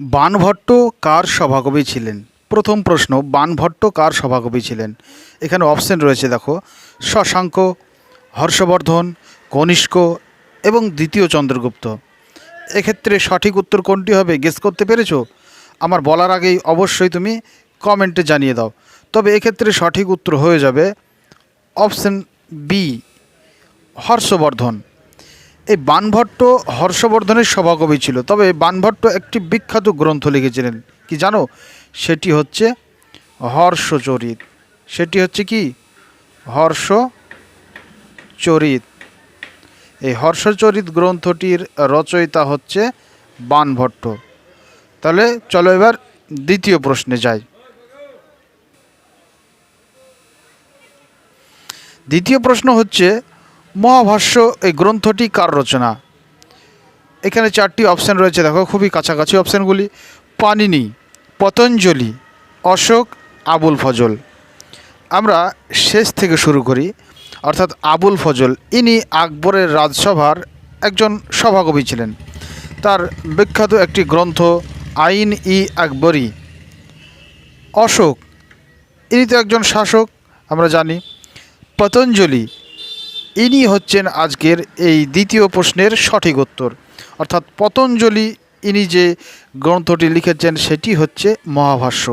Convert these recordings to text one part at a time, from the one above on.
বাণভট্ট কার সভাকবি ছিলেন? প্রথম প্রশ্ন বাণভট্ট কার সভাকবি ছিলেন? এখানে অপশন রয়েছে, দেখো। শশাঙ্ক, হর্ষবর্ধন, কনিষ্ক এবং দ্বিতীয় চন্দ্রগুপ্ত। এক্ষেত্রে সঠিক উত্তর কোনটি হবে? গেস করতে পেরেছ? আমার বলার আগেই অবশ্যই তুমি কমেন্টে জানিয়ে দাও। তবে এক্ষেত্রে সঠিক উত্তর হয়ে যাবে অপশন বি হর্ষবর্ধন। এই বাণভট্ট হর্ষবর্ধনের সভাকবি ছিল। তবে বাণভট্ট একটি বিখ্যাত গ্রন্থ লিখেছিলেন। কি জানো? সেটি হচ্ছে হর্ষচরিত। সেটি হচ্ছে কি? হর্ষচরিত। এই হর্ষচরিত গ্রন্থটির রচয়িতা হচ্ছে বাণভট্ট তাহলে চলো এবার দ্বিতীয় প্রশ্নে যাই। দ্বিতীয় প্রশ্ন হচ্ছে মহাভাষ্য এই গ্রন্থটি কার রচনা? এখানে চারটি অপশান রয়েছে, দেখো, খুবই কাছাকাছি অপশানগুলি পানিনি পতঞ্জলি, অশোক, আবুল ফজল। আমরা শেষ থেকে শুরু করি, অর্থাৎ আবুল ফজল। ইনি আকবরের রাজসভার একজন সভাকবি ছিলেন। তার বিখ্যাত একটি গ্রন্থ, আইন ই আকবরী। অশোক, ইনি তো একজন শাসক, আমরা জানি। পতঞ্জলি ইনি হচ্ছেন আজকের এই দ্বিতীয় প্রশ্নের সঠিক উত্তর। অর্থাৎ পতঞ্জলি ইনি যে গ্রন্থটি লিখেছেন, সেটি হচ্ছে মহাভাষ্য।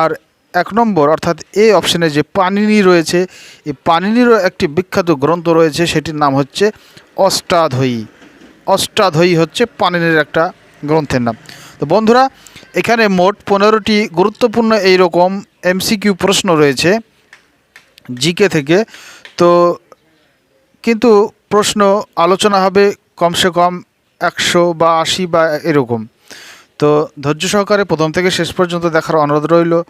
আর এক নম্বর, অর্থাৎ এই অপশানে যে পানিনি রয়েছে, এই পানিনিরও একটি বিখ্যাত গ্রন্থ রয়েছে, সেটির নাম হচ্ছে অষ্টাধ্বয়ী অষ্টাধ্বয়ী হচ্ছে পানিনির একটা গ্রন্থের নাম। তো বন্ধুরা, এখানে মোট পনেরোটি গুরুত্বপূর্ণ এইরকম এমসিকিউ প্রশ্ন রয়েছে। জিকে থেকে। তো কিন্তু প্রশ্ন, আলোচনা হবে কমসে কম একশো বা আশি বা এরকম। তো ধৈর্য সহকারে প্রথম থেকে শেষ পর্যন্ত দেখার অনুরোধ রইল,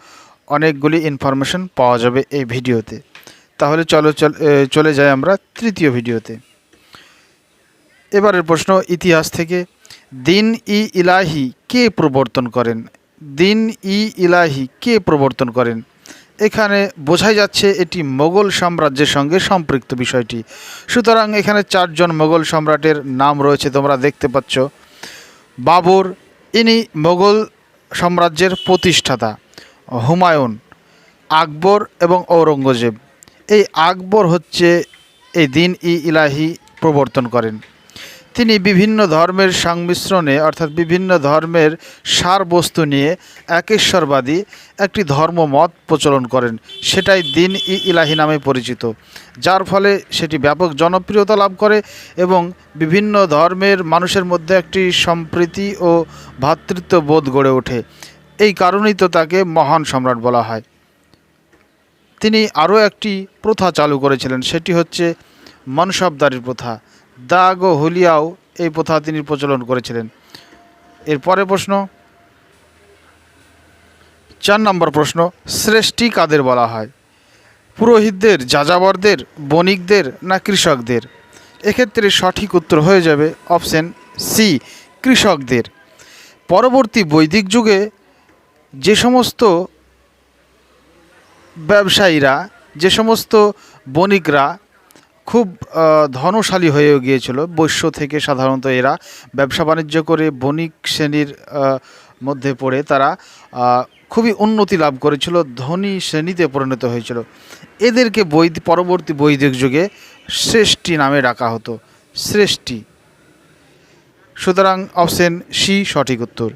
অনেকগুলি ইনফরমেশন পাওয়া যাবে এই ভিডিওতে। তাহলে চলো চল- যাই আমরা তৃতীয় ভিডিওতে। এবারের প্রশ্ন, ইতিহাস থেকে, দিন ই ইলাহি কে প্রবর্তন করেন? দিন ই ইলাহি কে প্রবর্তন করেন? এখানে বোঝাই যাচ্ছে এটি মোগল সাম্রাজ্যের সঙ্গে সম্পৃক্ত বিষয়টি। সুতরাং এখানে চারজন মোগল সম্রাটের নাম রয়েছে, তোমরা দেখতে পাচ্ছ। বাবর, ইনি মোগল সাম্রাজ্যের প্রতিষ্ঠাতা। হুমায়ুন, আকবর এবং ঔরঙ্গজেব। এই আকবর হচ্ছে এই দিন ই ইলাহি প্রবর্তন করেন। তিনি বিভিন্ন ধর্মের সংমিশ্রণে, অর্থাৎ বিভিন্ন ধর্মের সারবস্তু নিয়ে একেশ্বরবাদী একটি ধর্মমত প্রচলন করেন। সেটাই দিন ই ইলাহি নামে পরিচিত। যার ফলে সেটি ব্যাপক জনপ্রিয়তা লাভ করে এবং বিভিন্ন ধর্মের মানুষের মধ্যে একটি সম্প্রীতি ও ভ্রাতৃত্ব বোধ গড়ে ওঠে। এই কারণেই তো তাকে মহান সম্রাট বলা হয়। তিনি আরও একটি প্রথা চালু করেছিলেন, সেটি হচ্ছে মনসবদারির প্রথা। দাগ ও হুলিয়াও এই প্রথা তিনি প্রচলন করেছিলেন। এরপরে প্রশ্ন, চার নম্বর প্রশ্ন, শ্রেষ্ঠী কাদের বলা হয়? পুরোহিতদের, যাযাবরদের, বণিকদের না কৃষকদের? এক্ষেত্রে সঠিক উত্তর হয়ে যাবে অপশন সি, কৃষকদের। পরবর্তী বৈদিক যুগে যে সমস্ত ব্যবসায়ীরা, যে সমস্ত বণিকরা খুব ধনশালী হয়ে গিয়েছিল। বৈশ্য থেকে সাধারণত এরা ব্যবসা বাণিজ্য করে বণিক শ্রেণির মধ্যে পড়ে তারা খুবই উন্নতি লাভ করেছিল, ধনী শ্রেণীতে পরিণত হয়েছিল। এদেরকে বৈদ, পরবর্তী বৈদিক যুগে শ্রেষ্ঠী নামে ডাকা হতো, শ্রেষ্ঠী। সুতরাং অপশন সি সঠিক উত্তর।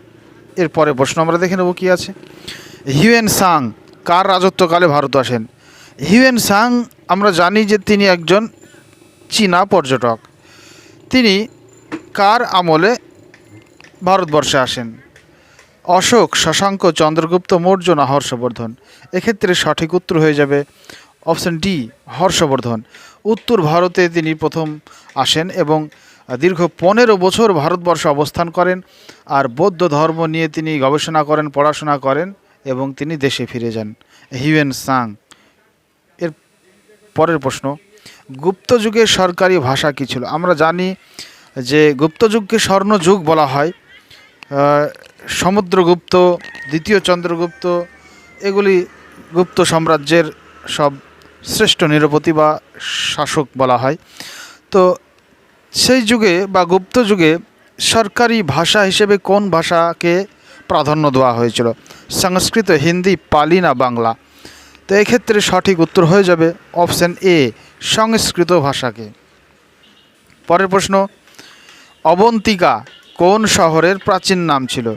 এরপরে প্রশ্ন আমরা দেখে নেব কী আছে। হিউয়েন সাং, কার রাজত্বকালে ভারত আসেন? হিউয়েন সাং, আমরা জানি যে তিনি একজন চীনা পর্যটক। তিনি কার আমলে ভারতবর্ষে আসেন? অশোক, শশাঙ্ক, চন্দ্রগুপ্ত, মৌর্য না হর্ষবর্ধন? এক্ষেত্রে সঠিক উত্তর হয়ে যাবে অপশন ডি, হর্ষবর্ধন। উত্তর ভারতে তিনি প্রথম আসেন এবং দীর্ঘ পনেরো বছর ভারতবর্ষে অবস্থান করেন আর বৌদ্ধ ধর্ম নিয়ে তিনি গবেষণা করেন, পড়াশোনা করেন এবং তিনি দেশে ফিরে যান। Hiuen Tsang. পরের প্রশ্ন, গুপ্ত যুগের সরকারি ভাষা কী ছিল? আমরা জানি যে গুপ্ত যুগকে স্বর্ণযুগ বলা হয়। সমুদ্রগুপ্ত, দ্বিতীয় চন্দ্রগুপ্ত, এগুলি গুপ্ত সাম্রাজ্যের সব শ্রেষ্ঠ নিরপতি বা শাসক বলা হয়। তো সেই যুগে বা গুপ্ত যুগে সরকারি ভাষা হিসেবে কোন ভাষাকে প্রাধান্য দেওয়া হয়েছিল? সংস্কৃত, হিন্দি, পালি না বাংলা? তো এক্ষেত্রে সঠিক উত্তর হয়ে যাবে অপশান এ, সংস্কৃত ভাষাকে। পরের প্রশ্ন, অবন্তিকা কোন শহরের প্রাচীন নাম ছিল?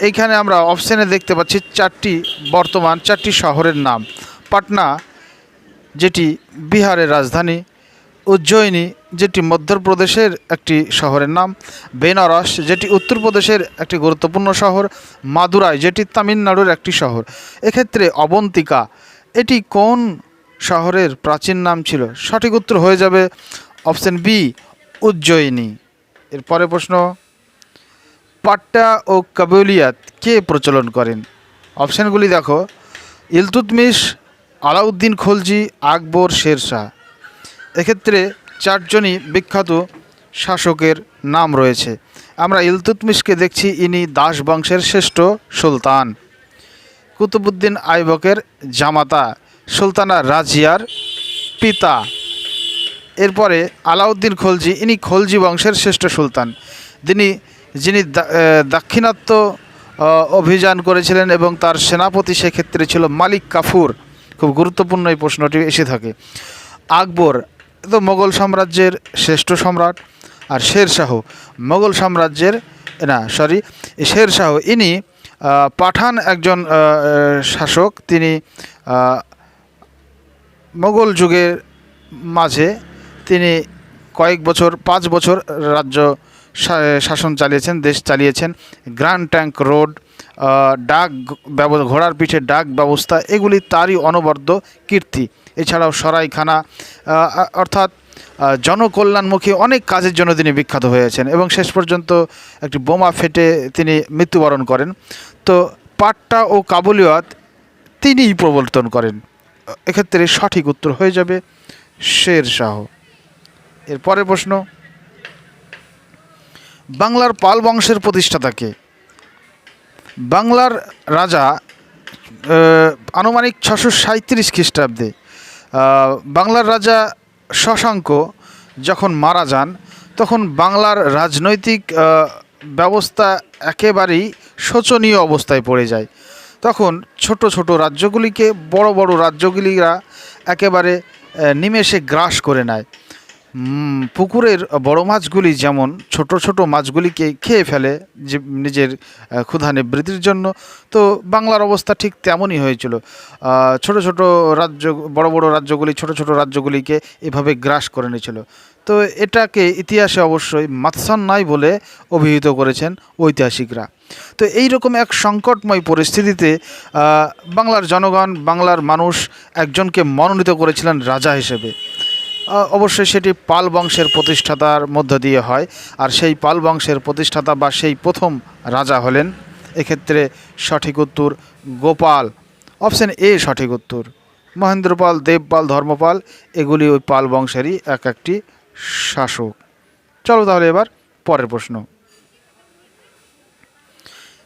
এইখানে আমরা অপশানে দেখতে পাচ্ছি চারটি বর্তমান, চারটি শহরের নাম। পাটনা, যেটি বিহারের রাজধানী উজ্জয়িনী, যেটি মধ্যপ্রদেশের একটি শহরের নাম। বেনারস, যেটি উত্তরপ্রদেশের একটি গুরুত্বপূর্ণ শহর। মাদুরাই, যেটি তামিলনাড়ুর একটি শহর। এক্ষেত্রে অবন্তিকা, এটি কোন শহরের প্রাচীন নাম ছিল? সঠিক উত্তর হয়ে যাবে অপশন বি, উজ্জয়িনী। এরপরে প্রশ্ন, পাট্টা ও কাবুলিয়াত কে প্রচলন করেন? অপশানগুলি দেখো। ইলতুতমিশ, আলাউদ্দিন খলজি, আকবর শেরশাহ। এক্ষেত্রে চারজনই বিখ্যাত শাসকের নাম রয়েছে। আমরা ইলতুতমিশকে দেখছি, ইনি দাস বংশের শ্রেষ্ঠ সুলতান। কুতুবুদ্দিন আইবকের জামাতা, সুলতানা রাজিয়ার পিতা। এরপরে আলাউদ্দিন খলজি, ইনি খলজি বংশের শ্রেষ্ঠ সুলতান। তিনি যিনি দাক্ষিণাত্য অভিযান করেছিলেন এবং তার সেনাপতি সেক্ষেত্রে ছিল মালিক কাফুর। খুব গুরুত্বপূর্ণ এই প্রশ্নটি এসে থাকে। আকবর তো মোগল সাম্রাজ্যের শ্রেষ্ঠ সম্রাট আর শেরশাহ। মোগল সাম্রাজ্যের, না সরি শেরশাহ, ইনি পাঠান একজন শাসক। তিনি মোগল যুগের মাঝে তিনি কয়েক বছর, পাঁচ বছর রাজ্য শাসন চালিয়েছেন, দেশ চালিয়েছেন। গ্র্যান্ড ট্যাঙ্ক রোড ডাক ব্যব- ঘোড়ার পিঠে ডাক ব্যবস্থা, এগুলি তারই অনবদ্য কীর্তি। এছাড়াও সরাইখানা অর্থাৎ জনকল্যাণমুখী অনেক কাজের জন্য তিনি বিখ্যাত হয়েছেন এবং শেষ পর্যন্ত একটি বোমা ফেটে তিনি মৃত্যুবরণ করেন। তো পাট্টা ও কাবুলিওয়াত তিনিই প্রবর্তন করেন। এক্ষেত্রে সঠিক উত্তর হয়ে যাবে শের শাহ। এর পরের প্রশ্ন, বাংলার পাল বংশের প্রতিষ্ঠাতাকে বাংলার রাজা আনুমানিক ছশো সাঁত্রিশ খ্রিস্টাব্দে বাংলার রাজা শশাঙ্ক যখন মারা যান, তখন বাংলার রাজনৈতিক ব্যবস্থা একেবারেই শোচনীয় অবস্থায় পড়ে যায়। তখন ছোট ছোট রাজ্যগুলিকে বড় বড় রাজ্যগুলিরা একেবারে নিমেষে গ্রাস করে নেয়। পুকুরের বড় মাছগুলি যেমন ছোট ছোট মাছগুলিকে খেয়ে ফেলে যে নিজের ক্ষুধা নিবৃত্তির জন্য, তো বাংলার অবস্থা ঠিক তেমনই হয়েছিল। ছোট ছোট রাজ্য, বড় বড় রাজ্যগুলি, ছোট ছোট রাজ্যগুলিকে এভাবে গ্রাস করে নিয়েছিল। তো এটাকে ইতিহাসে অবশ্যই মাৎসান্যায় বলে অভিহিত করেছেন ঐতিহাসিকরা। তো এই রকম এক সংকটময় পরিস্থিতিতে বাংলার জনগণ, বাংলার মানুষ একজনকে মনোনীত করেছিলেন রাজা হিসেবে। অবশ্যই সেটি পাল বংশের প্রতিষ্ঠাতার মধ্য দিয়ে হয়। আর সেই পাল বংশের প্রতিষ্ঠাতা বা সেই প্রথম রাজা হলেন এক্ষেত্রে সঠিক উত্তর গোপাল। অপশন এ সঠিক উত্তর। মহেন্দ্রপাল, দেবপাল, ধর্মপাল, এগুলি ওই পাল বংশেরই এক একটি শাসক। চলো তাহলে এবার পরের প্রশ্ন।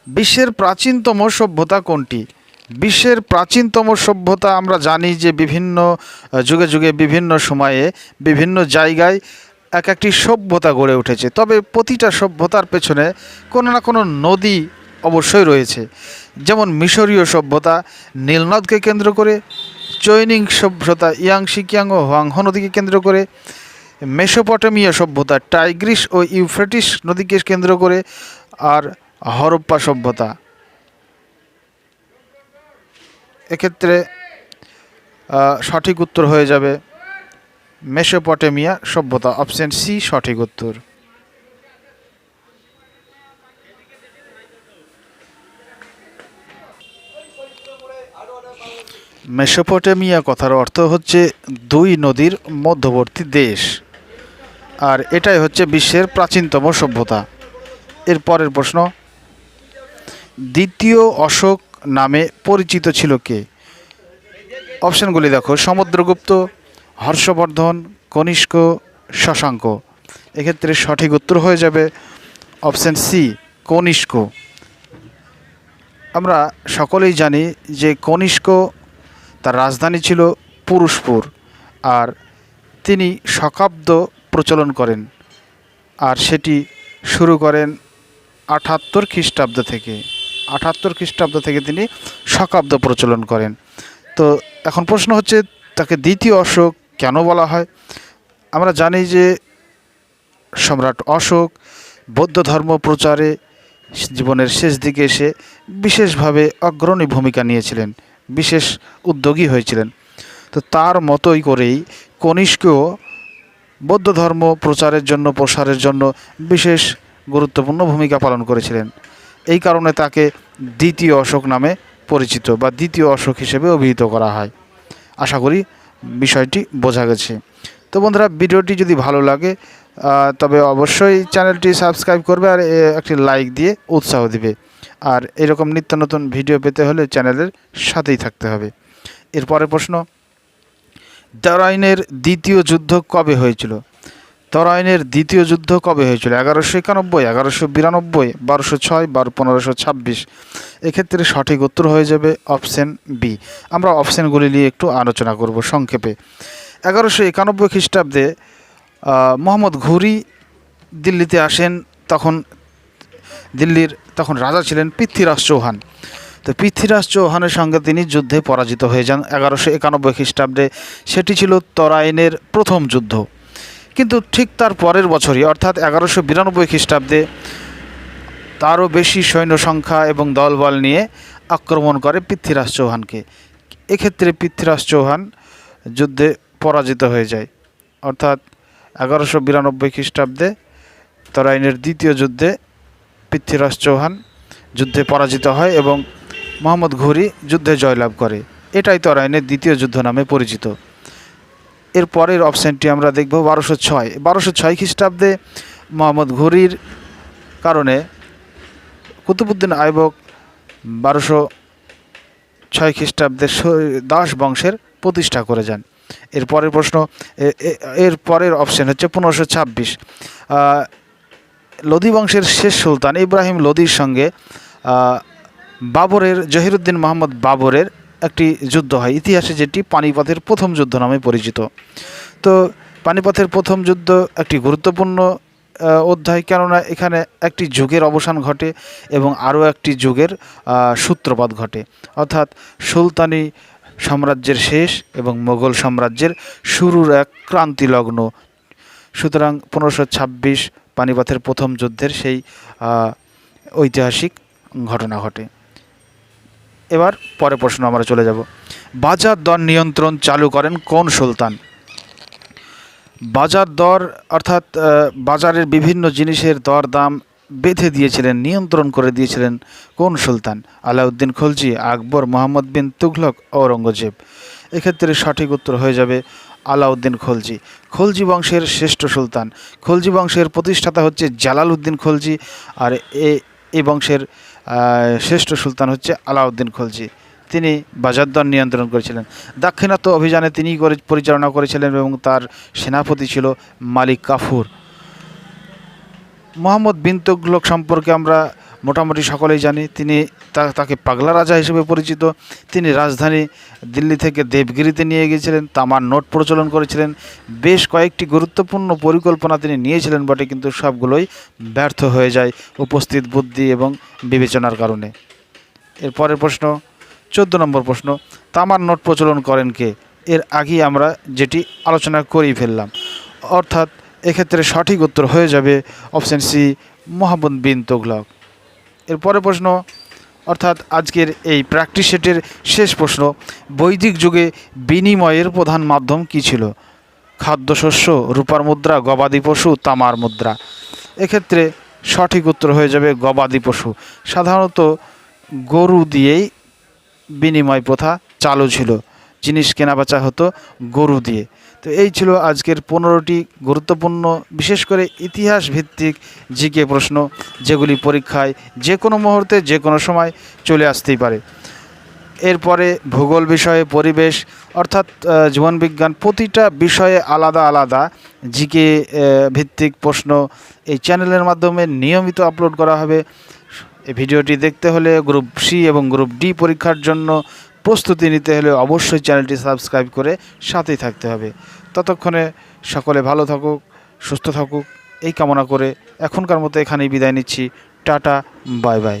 বিশ্বের প্রাচীনতম সভ্যতা কোনটি? বিশ্বের প্রাচীনতম সভ্যতা আমরা জানি যে বিভিন্ন যুগে যুগে বিভিন্ন সময়ে বিভিন্ন জায়গায় এক একটি সভ্যতা গড়ে উঠেছে। তবে প্রতিটা সভ্যতার পেছনে কোনো না কোনো নদী অবশ্যই রয়েছে। যেমন মিশরীয় সভ্যতা, নীলনদকে কেন্দ্র করে, চৈনিং সভ্যতা ইয়াংশি কিয়াং ও হোয়াংহ নদীকে কেন্দ্র করে, মেসোপটেমিয়া সভ্যতা, টাইগ্রিস ও ইউফ্রেটিস নদীকে কেন্দ্র করে, আর হরপ্পা সভ্যতা। এক্ষেত্রে সঠিক উত্তর হয়ে যাবে মেসোপটেমিয়া সভ্যতা, অপশন সি, সঠিক উত্তর। মেসোপটেমিয়া কথার অর্থ হচ্ছে দুই নদীর মধ্যবর্তী দেশ, আর এটাই হচ্ছে বিশ্বের প্রাচীনতম সভ্যতা। এর পরের প্রশ্ন, দ্বিতীয় অশোক নামে পরিচিত ছিল কে? অপশানগুলি দেখো, সমুদ্রগুপ্ত, হর্ষবর্ধন, কনিষ্ক, শশাঙ্ক। এক্ষেত্রে সঠিক উত্তর হয়ে যাবে অপশান সি, কনিষ্ক। আমরা সকলেই জানি যে কনিষ্ক তার রাজধানী ছিল পুরুষপুর আর তিনি শকাব্দ প্রচলন করেন আর সেটি শুরু করেন আঠাত্তর খ্রিস্টাব্দ থেকে। আটাত্তর খ্রিস্টাব্দ থেকে তিনি শকাব্দ প্রচলন করেন। তো এখন প্রশ্ন হচ্ছে, তাকে দ্বিতীয় অশোক কেন বলা হয়? আমরা জানি যে সম্রাট অশোক বৌদ্ধ ধর্ম প্রচারে জীবনের শেষ দিকে এসে বিশেষভাবে অগ্রণী ভূমিকা নিয়েছিলেন, বিশেষ উদ্যোগী হয়েছিলেন। তো তার মতোই করেই কনিষ্কও বৌদ্ধ ধর্ম প্রচারের জন্য, প্রসারের জন্য বিশেষ গুরুত্বপূর্ণ ভূমিকা পালন করেছিলেন। এই কারণে তাকে দ্বিতীয় অশোক নামে পরিচিত বা দ্বিতীয় অশোক হিসেবে অভিহিত করা হয়। আশা করি বিষয়টি বোঝা গেছে। তো বন্ধুরা, ভিডিওটি যদি ভালো লাগে তবে অবশ্যই চ্যানেলটি সাবস্ক্রাইব করবে আর একটি লাইক দিয়ে উৎসাহ দিবে। আর এরকম নিত্য নতুন ভিডিও পেতে হলে চ্যানেলের সাথেই থাকতে হবে। এরপরে প্রশ্ন তরাইনের দ্বিতীয় যুদ্ধ কবে হয়েছিল? তরাইনের দ্বিতীয় যুদ্ধ কবে হয়েছিল? এগারোশো একানব্বই, এগারোশো বিরানব্বই, বারোশো ছয়, বারো পনেরোশো ছাব্বিশ। এক্ষেত্রে সঠিক উত্তর হয়ে যাবে অপশন বি। আমরা অপশানগুলি নিয়ে একটু আলোচনা করব সংক্ষেপে। এগারোশো একানব্বই খ্রিস্টাব্দে মোহাম্মদ ঘুরি দিল্লিতে আসেন, তখন দিল্লির, তখন রাজা ছিলেন পৃথ্বীরাজ চৌহান। তো পৃথ্বীরাজ চৌহানের সঙ্গে তিনি যুদ্ধে পরাজিত হয়ে যান এগারোশো একানব্বই খ্রিস্টাব্দে। সেটি ছিল তরাইনের প্রথম যুদ্ধ। কিন্তু ঠিক তার পরের বছরই, অর্থাৎ এগারোশো বিরানব্বই খ্রিস্টাব্দে, তারও বেশি সৈন্য সংখ্যা এবং দলবল নিয়ে আক্রমণ করে পৃথ্বীরাজ চৌহানকে। এক্ষেত্রে পৃথ্বীরাজ চৌহান যুদ্ধে পরাজিত হয়ে যায়। অর্থাৎ এগারোশো বিরানব্বই খ্রিস্টাব্দে তরাইনের দ্বিতীয় যুদ্ধে পৃথ্বীরাজ চৌহান যুদ্ধে পরাজিত হয় এবং মোহাম্মদ ঘুরি যুদ্ধে জয়লাভ করে। এটাই তরাইনের দ্বিতীয় যুদ্ধ নামে পরিচিত। এর পরের অপশানটি আমরা দেখব বারোশো ছয়। বারোশো ছয় খ্রিস্টাব্দে মোহাম্মদ ঘুরির কারণে কুতুবুদ্দিন আইবক বারোশো ছয় খ্রিস্টাব্দে দাস বংশের প্রতিষ্ঠা করে যান। এর পরের প্রশ্ন এর পরের অপশন হচ্ছে পনেরোশো ছাব্বিশ। লোদি বংশের শেষ সুলতান ইব্রাহিম লোদির সঙ্গে বাবরের জহিরুদ্দিন মোহাম্মদ বাবরের যুদ্ধ হয়। ইতিহাসে যেটি পানিপথের প্রথম যুদ্ধ নামে পরিচিত। তো পানিপথের প্রথম যুদ্ধ একটি গুরুত্বপূর্ণ অধ্যায়, কেননা এখানে একটি যুগের অবসান ঘটে এবং আরও একটি যুগের সূত্রপাত ঘটে। অর্থাৎ সুলতানি সাম্রাজ্যের শেষ এবং মোগল সাম্রাজ্যের শুরুর এক ক্রান্তিলগ্ন। সুতরাং পনেরোশো ছাব্বিশ পানিপথের প্রথম যুদ্ধের সেই ঐতিহাসিক ঘটনা ঘটে। এবার পরে প্রশ্ন আমরা চলে যাব। বাজার দর নিয়ন্ত্রণ চালু করেন কোন সুলতান? বাজার দর অর্থাৎ বাজারের বিভিন্ন জিনিসের দর দাম বেঁধে দিয়েছিলেন, নিয়ন্ত্রণ করে দিয়েছিলেন কোন সুলতান? আলাউদ্দিন খলজি, আকবর মোহাম্মদ বিন তুঘলক, ঔরঙ্গজেব। এক্ষেত্রে সঠিক উত্তর হয়ে যাবে আলাউদ্দিন খলজি। খলজি বংশের শ্রেষ্ঠ সুলতান। খলজি বংশের প্রতিষ্ঠাতা হচ্ছে জালালউদ্দিন খলজি, আর এ এই বংশের শ্রেষ্ঠ সুলতান হচ্ছে আলাউদ্দিন খলজি। তিনি বাজারদর নিয়ন্ত্রণ করেছিলেন। দাক্ষিণাত্য অভিযানে তিনি করে, পরিচালনা করেছিলেন এবং তার সেনাপতি ছিল মালিক কাফুর। মোহাম্মদ বিন সম্পর্কে আমরা মোটামুটি সকলেই জানি, তিনি তাকে পাগলা রাজা হিসেবে পরিচিত। তিনি রাজধানী দিল্লি থেকে দেবগিরিতে নিয়ে গিয়েছিলেন, তামার নোট প্রচলন করেছিলেন। বেশ কয়েকটি গুরুত্বপূর্ণ পরিকল্পনা তিনি নিয়েছিলেন বটে, কিন্তু সবগুলোই ব্যর্থ হয়ে যায় উপস্থিত বুদ্ধি এবং বিবেচনার কারণে। এর পরের প্রশ্ন, চোদ্দ নম্বর প্রশ্ন, তামার নোট প্রচলন করেন কে? এর আগেই আমরা যেটি আলোচনা করেই ফেললাম। অর্থাৎ এক্ষেত্রে সঠিক উত্তর হয়ে যাবে অপশান সি মোহাম্মদ বিন তোগলক। এর পরের প্রশ্ন, অর্থাৎ আজকের এই প্র্যাকটিস সেটের শেষ প্রশ্ন, বৈদিক যুগে বিনিময়ের প্রধান মাধ্যম কী ছিল? খাদ্যশস্য, রূপার মুদ্রা, গবাদি পশু, তামার মুদ্রা। এক্ষেত্রে সঠিক উত্তর হয়ে যাবে গবাদি পশু। সাধারণত গরু দিয়েই বিনিময় প্রথা চালু ছিল। জিনিস কেনাবেচা হতো গরু দিয়ে। তো এই ছিল আজকের পনেরোটি গুরুত্বপূর্ণ, বিশেষ করে ইতিহাস ভিত্তিক জিকে প্রশ্ন, যেগুলি পরীক্ষায় যে কোনো মুহূর্তে, যে কোনো সময় চলে আসতেই পারে। এরপরে ভূগোল বিষয়ে পরিবেশ, অর্থাৎ জীবনবিজ্ঞান প্রতিটা বিষয়ে আলাদা আলাদা জিকে ভিত্তিক প্রশ্ন এই চ্যানেলের মাধ্যমে নিয়মিত আপলোড করা হবে। এই ভিডিওটি দেখতে হলে গ্রুপ সি এবং গ্রুপ ডি পরীক্ষার জন্য প্রস্তুতি নিতে হলে অবশ্যই চ্যানেলটি সাবস্ক্রাইব করে সাথেই থাকতে হবে। ততক্ষণে সকলে ভালো থাকুক, সুস্থ থাকুক, এই কামনা করে এখনকার মতো এখানেই বিদায় নিচ্ছি। টাটা, বাই বাই।